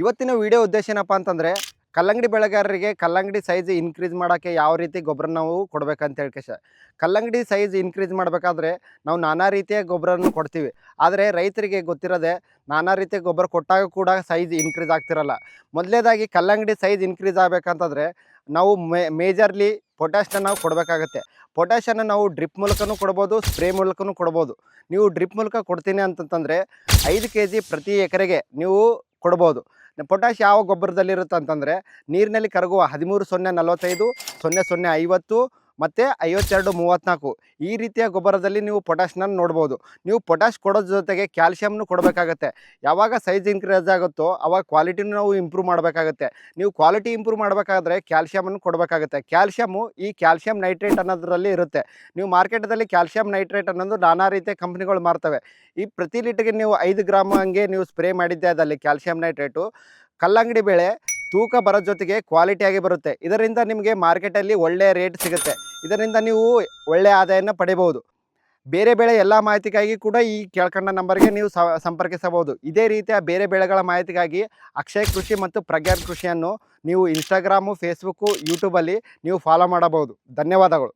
ಇವತ್ತಿನ ವಿಡಿಯೋ ಉದ್ದೇಶ ಏನಪ್ಪ ಅಂತಂದರೆ, ಕಲ್ಲಂಗಡಿ ಬೆಳೆಗಾರರಿಗೆ ಕಲ್ಲಂಗಡಿ ಸೈಜ್ ಇನ್ಕ್ರೀಸ್ ಮಾಡೋಕ್ಕೆ ಯಾವ ರೀತಿ ಗೊಬ್ಬರ ನಾವು ಕೊಡ್ಬೇಕಂತ ಹೇಳ್ಕೇಶ ಕಲ್ಲಂಗಡಿ ಸೈಜ್ ಇನ್ಕ್ರೀಸ್ ಮಾಡಬೇಕಾದ್ರೆ ನಾವು ನಾನಾ ರೀತಿಯ ಗೊಬ್ಬರವನ್ನು ಕೊಡ್ತೀವಿ. ಆದರೆ ರೈತರಿಗೆ ಗೊತ್ತಿರೋದೆ ನಾನಾ ರೀತಿಯ ಗೊಬ್ಬರ ಕೊಟ್ಟಾಗ ಕೂಡ ಸೈಜ್ ಇನ್ಕ್ರೀಸ್ ಆಗ್ತಿರಲ್ಲ. ಮೊದಲೇದಾಗಿ ಕಲ್ಲಂಗಡಿ ಸೈಜ್ ಇನ್ಕ್ರೀಸ್ ಆಗಬೇಕಂತಂದರೆ ನಾವು ಮೇ ಮೇಜರ್ಲಿ ಪೊಟ್ಯಾಶನ್ನ ನಾವು ಕೊಡಬೇಕಾಗತ್ತೆ. ಪೊಟ್ಯಾಶನ್ನು ನಾವು ಡ್ರಿಪ್ ಮೂಲಕನೂ ಕೊಡ್ಬೋದು ಸ್ಪ್ರೇ ಮೂಲಕನೂ ಕೊಡ್ಬೋದು. ನೀವು ಡ್ರಿಪ್ ಮೂಲಕ ಕೊಡ್ತೀನಿ ಅಂತಂತಂದರೆ ಐದು ಕೆ ಜಿ ಪ್ರತಿ ಎಕರೆಗೆ ನೀವು ಕೊಡ್ಬೋದು. ಪೊಟ್ಯಾಶ್ ಯಾವ ಗೊಬ್ಬರದಲ್ಲಿರುತ್ತೆ ಅಂತಂದರೆ ನೀರಿನಲ್ಲಿ ಕರಗುವ ಹದಿಮೂರು ಸೊನ್ನೆ ನಲವತ್ತೈದು ಸೊನ್ನೆ ಸೊನ್ನೆ ಐವತ್ತು ಮತ್ತು ಐವತ್ತೆರಡು, ಮೂವತ್ತ್ನಾಲ್ಕು ಈ ರೀತಿಯ ಗೊಬ್ಬರದಲ್ಲಿ ನೀವು ಪೊಟ್ಯಾಶ್ನ ನೋಡ್ಬೋದು. ನೀವು ಪೊಟ್ಯಾಶ್ ಕೊಡೋದ್ರ ಜೊತೆಗೆ ಕ್ಯಾಲ್ಶಿಯಮ್ನು ಕೊಡಬೇಕಾಗತ್ತೆ. ಯಾವಾಗ ಸೈಜ್ ಇನ್ಕ್ರೀಸ್ ಆಗುತ್ತೋ ಅವಾಗ ಕ್ವಾಲಿಟಿನೂ ನಾವು ಇಂಪ್ರೂವ್ ಮಾಡಬೇಕಾಗತ್ತೆ. ನೀವು ಕ್ವಾಲಿಟಿ ಇಂಪ್ರೂವ್ ಮಾಡಬೇಕಾದ್ರೆ ಕ್ಯಾಲ್ಶಿಯಮನ್ನು ಕೊಡಬೇಕಾಗುತ್ತೆ. ಕ್ಯಾಲ್ಶಿಯಮ್ಮು ಈ ಕ್ಯಾಲ್ಶಿಯಂ ನೈಟ್ರೇಟ್ ಅನ್ನೋದರಲ್ಲಿ ಇರುತ್ತೆ. ನೀವು ಮಾರ್ಕೆಟದಲ್ಲಿ ಕ್ಯಾಲ್ಶಿಯಂ ನೈಟ್ರೇಟ್ ಅನ್ನೋದು ನಾನಾ ರೀತಿಯ ಕಂಪ್ನಿಗಳು ಮಾರ್ತವೆ. ಈ ಪ್ರತಿ ಲೀಟ್ರಿಗೆ ನೀವು ಐದು ಗ್ರಾಮ್ ಹಂಗೆ ನೀವು ಸ್ಪ್ರೇ ಮಾಡಿದ್ದೆ ಅದಲ್ಲಿ ಕ್ಯಾಲ್ಶಿಯಂ ನೈಟ್ರೇಟು ಕಲ್ಲಂಗಡಿ ಬೆಳೆ ತೂಕ ಬರೋ ಜೊತೆಗೆ ಕ್ವಾಲಿಟಿಯಾಗಿ ಬರುತ್ತೆ. ಇದರಿಂದ ನಿಮಗೆ ಮಾರ್ಕೆಟಲ್ಲಿ ಒಳ್ಳೆಯ ರೇಟ್ ಸಿಗುತ್ತೆ. ಇದರಿಂದ ನೀವು ಒಳ್ಳೆಯ ಆದಾಯನ ಪಡೆಯಬಹುದು ಬೇರೆ ಬೆಳೆ ಎಲ್ಲ ಮಾಹಿತಿಗಾಗಿ ಕೂಡ ಈ ಕೆಳಕಂಡ ನಂಬರ್ಗೆ ನೀವು ಸಂಪರ್ಕಿಸಬಹುದು. ಇದೇ ರೀತಿಯ ಬೇರೆ ಬೆಳೆಗಳ ಮಾಹಿತಿಗಾಗಿ ಅಕ್ಷಯ್ ಕೃಷಿ ಮತ್ತು ಪ್ರಜ್ಞಾನ್ ಕೃಷಿಯನ್ನು ನೀವು ಇನ್ಸ್ಟಾಗ್ರಾಮು ಫೇಸ್ಬುಕ್ಕು ಯೂಟ್ಯೂಬಲ್ಲಿ ನೀವು ಫಾಲೋ ಮಾಡಬಹುದು. ಧನ್ಯವಾದಗಳು.